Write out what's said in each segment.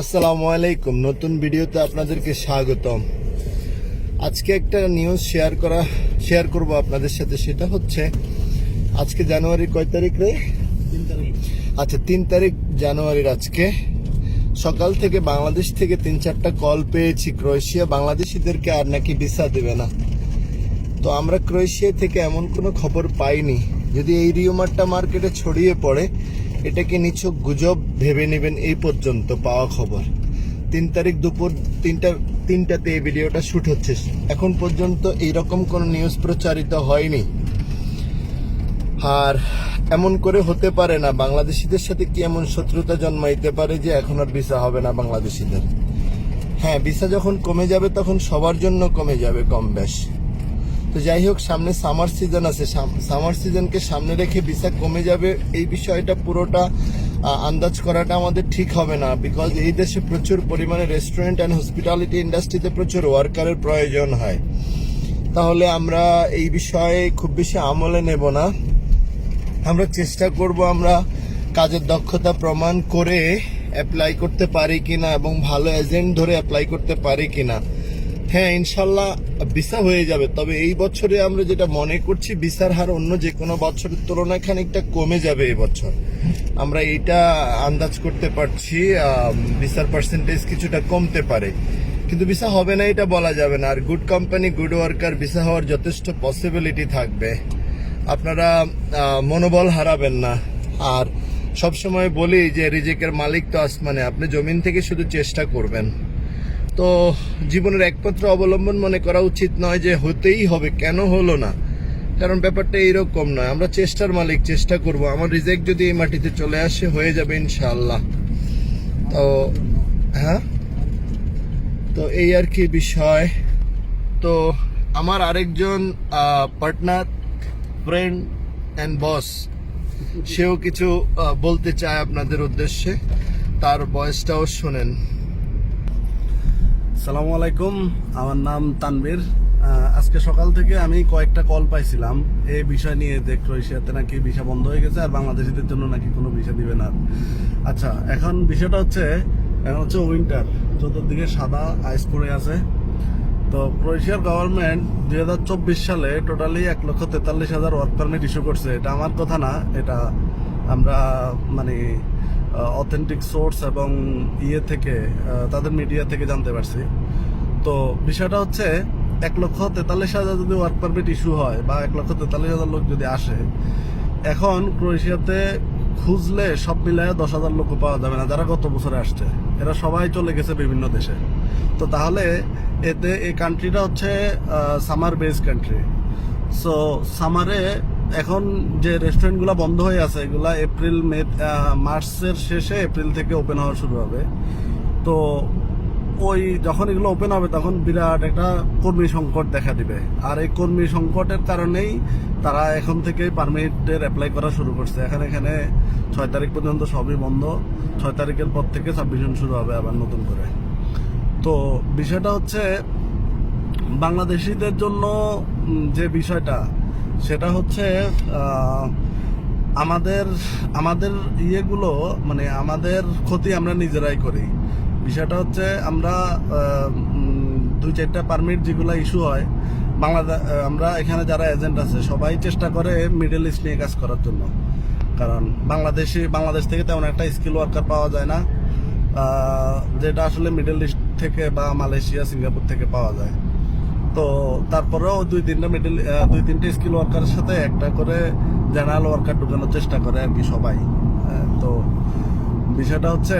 আসসালামু আলাইকুম। নতুন ভিডিওতে আপনাদেরকে স্বাগতম। আজকে একটা নিউজ শেয়ার করা শেয়ার করব আপনাদের সাথে। সেটা হচ্ছে আজকে জানুয়ারি কয় তারিখ রে? আচ্ছা তিন তারিখ জানুয়ারির আজকে। সকাল থেকে বাংলাদেশ থেকে তিন চারটা কল পেয়েছি। ক্রোয়েশিয়া বাংলাদেশিদেরকে আর নাকি ভিসা দেবে না। তো আমরা ক্রোয়েশিয়া থেকে এমন কোনো খবর পাইনি। যদি এই রিউমারটা মার্কেটে ছড়িয়ে পড়ে এটাকে নিছক গুজব, ভেবে নেবেন এই পর্যন্ত পাওয়া খবর। তিন তারিখ দুপুর তিনটা, তিনটাতে এই ভিডিওটা শ্যুট হচ্ছে। এখন পর্যন্ত এইরকম কোনো নিউজ প্রচারিত হয়নি। আর এমন করে হতে পারে না, বাংলাদেশিদের সাথে কি এমন শত্রুতা জন্মাইতে পারে যে এখন আর ভিসা হবে না বাংলাদেশিদের? হ্যাঁ ভিসা যখন কমে যাবে তখন সবার জন্য কমে যাবে কম বেশ। তো যাই হোক, সামনে সামার সিজন আছে। সামার সিজনকে সামনে রেখে ভিসা কমে যাবে, এই বিষয়টা পুরোটা আন্দাজ করাটা আমাদের ঠিক হবে না। বিকজ এই দেশে প্রচুর পরিমাণে রেস্টুরেন্ট অ্যান্ড হসপিটালিটি ইন্ডাস্ট্রিতে প্রচুর ওয়ার্কারের প্রয়োজন হয়। তাহলে আমরা এই বিষয়ে খুব বেশি আমলে নেব না। আমরা চেষ্টা করব আমরা কাজের দক্ষতা প্রমাণ করে অ্যাপ্লাই করতে পারি কিনা এবং ভালো এজেন্ট ধরে অ্যাপ্লাই করতে পারি কিনা। হ্যাঁ ইনশাল্লাহ ভিসা হয়ে যাবে। তবে এই বছরে আমরা যেটা মনে করছি ভিসার হার অন্য যে কোনো বছরের তুলনায় খানিকটা কমে যাবে এই বছর। আমরা এইটা আন্দাজ করতে পারছি ভিসার পার্সেন্টেজ কিছুটা কমতে পারে। কিন্তু ভিসা হবে না, এটা বলা যাবে না। আর good company good worker visa হওয়ার যথেষ্ট পসিবিলিটি থাকবে। আপনারা মনোবল হারাবেন না। আর সব সময় বলি যে, রিজেকের মালিক তো আসমানে। আপনি জমিন থেকে শুধু চেষ্টা করবেন। তো জীবনের একমাত্র অবলম্বন মনে করা উচিত নয় যে হতেই হবে, কেন হলো না। কারণ ব্যাপারটা এইরকম নয়, আমরা চেষ্টার মালিক, চেষ্টা করব। আমার রিজেক্ট যদি এই মাটিতে চলে আসে, হয়ে যাবে ইনশাআল্লাহ। তো হ্যাঁ? তো এই আর কি বিষয়। তো আমার আরেকজন পার্টনার ফ্রেন্ড অ্যান্ড বস সেও কিছু বলতে চায় আপনাদের উদ্দেশ্যে। তার বয়সটাও শোনেন। সালামু আলাইকুম। আমার নাম তানবীর আজকে সকাল থেকে আমি কয়েকটা কল পাইছিলাম। এই বিষয় নিয়ে যে ক্রোয়েশিয়াতে নাকি ভিসা বন্ধ হয়ে গেছে আর বাংলাদেশিদের জন্য নাকি কোনো ভিসা দিবে না। আচ্ছা এখন বিষয়টা হচ্ছে, এখন হচ্ছে উইন্টার চতুর্দিকে সাদা আইস পড়ে আছে। তো ক্রোয়েশিয়ার গভর্নমেন্ট দুই হাজার চব্বিশ সালে টোটালি এক লক্ষ তেতাল্লিশ হাজার ওয়ার্ক পারমিট ইস্যু করছে। এটা আমার কথা না, এটা আমরা মানে অথেন্টিক সোর্স এবং ইয়ে থেকে তাদের মিডিয়া থেকে জানতে পারছি। তো বিষয়টা হচ্ছে, এক লক্ষ তেতাল্লিশ হাজার যদি ওয়ার্ক পারমিট ইস্যু হয় বা এক লক্ষ তেতাল্লিশ হাজার লোক যদি আসে, এখন ক্রোয়েশিয়াতে খুঁজলে সব মিলায় দশ হাজার লোক পাওয়া যাবে না, যারা গত বছরে আসছে। এরা সবাই চলে গেছে বিভিন্ন দেশে। তো তাহলে এতে এই কান্ট্রিটা হচ্ছে সামার বেস কান্ট্রি সো সামারে এখন যে রেস্টুরেন্টগুলো বন্ধ হয়ে আছে, এগুলা এপ্রিল মে মার্চের শেষে এপ্রিল থেকে ওপেন হওয়া শুরু হবে। তো ওই যখন এগুলো ওপেন হবে, তখন বিরাট একটা কর্মী সংকট দেখা দিবে। আর এই কর্মী সংকটের কারণেই তারা এখন থেকে পারমিটের অ্যাপ্লাই করা শুরু করছে। এখানে এখানে ছয় তারিখ পর্যন্ত সবই বন্ধ। ছয় তারিখের পর থেকে সাবমিশন শুরু হবে আবার নতুন করে। তো বিষয়টা হচ্ছে, বাংলাদেশিদের জন্য যে বিষয়টা সেটা হচ্ছে আমাদের আমাদের ইয়েগুলো মানে আমাদের ক্ষতি আমরা নিজেরাই করি। বিষয়টা হচ্ছে আমরা দুই চারটা পারমিট যেগুলো ইস্যু হয় বাংলাদেশ আমরা এখানে যারা এজেন্ট আছে, সবাই চেষ্টা করে মিডল ইস্ট নিয়ে কাজ করার জন্য। কারণ বাংলাদেশি, বাংলাদেশ থেকে তেমন একটা স্কিল ওয়ার্কার পাওয়া যায় না যেটা আসলে মিডল ইস্ট থেকে বা মালয়েশিয়া, সিঙ্গাপুর থেকে পাওয়া যায়। তো তারপরেও দুই তিনটা মিডল দুই তিনটে স্কিল ওয়ার্কারের সাথে একটা করে জেনারেল ওয়ার্কার ঢুকানোর চেষ্টা করে আর কি সবাই। আহ, তো বিষয়টা হচ্ছে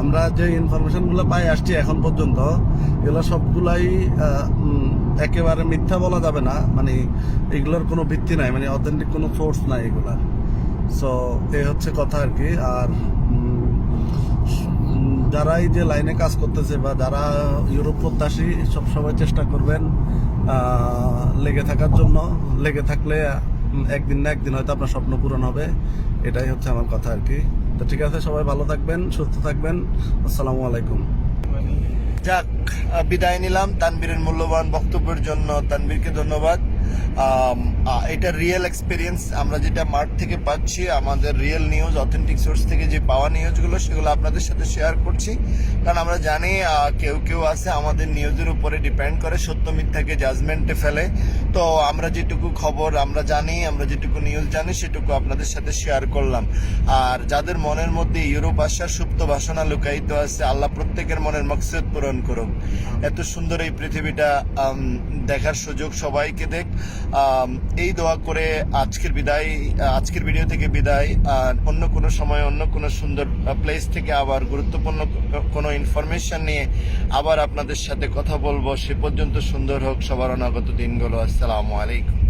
আমরা যে ইনফরমেশনগুলো পাই আসছি এখন পর্যন্ত এগুলো সবগুলাই একেবারে মিথ্যা বলা যাবে না। মানে এগুলোর কোনো ভিত্তি নাই মানে অথেন্টিক কোনো সোর্স নাই এগুলার। সো এই হচ্ছে কথা আর কি। আর যারা এই যে লাইনে কাজ করতেছে বা যারা ইউরোপ প্রত্যাশী, সবসময় চেষ্টা করবেন লেগে থাকার জন্য। লেগে থাকলে একদিন না একদিন হয়তো আপনার স্বপ্ন পূরণ হবে। এটাই হচ্ছে আমার কথা আর কি। তো ঠিক আছে, সবাই ভালো থাকবেন, সুস্থ থাকবেন। আসসালামু আলাইকুম। যাক বিদায় নিলাম। তানবীরের মূল্যবান বক্তব্যের জন্য তানবীরকে ধন্যবাদ। এটা রিয়েল এক্সপিরিয়েন্স আমরা যেটা মার্ট থেকে পাচ্ছি, আমাদের রিয়েল নিউজ অথেন্টিক সোর্স থেকে যে পাওয়া নিউজগুলো সেগুলো আপনাদের সাথে শেয়ার করছি। কারণ আমরা জানি কেউ কেউ আছে আমাদের নিউজের উপরে ডিপেন্ড করে, সত্য মিথ্যাকে জাজমেন্টে ফেলে। তো আমরা যেটুকু খবর আমরা জানি আমরা যেটুকু নিউজ জানি সেটুকু আপনাদের সাথে শেয়ার করলাম। আর যাদের মনের মধ্যে ইউরোপ আসার সুপ্ত বাসনা লুকায়িত আছে আল্লাহ প্রত্যেকের মনের মকসদ পূরণ করুক। এত সুন্দর এই পৃথিবীটা দেখার সুযোগ সবাইকে দেখ। এই দোয়া করে আজকের বিদায় আজকের ভিডিও থেকে বিদায়। আর অন্য কোনো সময় অন্য কোনো সুন্দর প্লেস থেকে আবার গুরুত্বপূর্ণ কোনো ইনফরমেশন নিয়ে আবার আপনাদের সাথে কথা বলব। সে পর্যন্ত সুন্দর হোক সবার অনাগত দিনগুলো। আসসালামু আলাইকুম।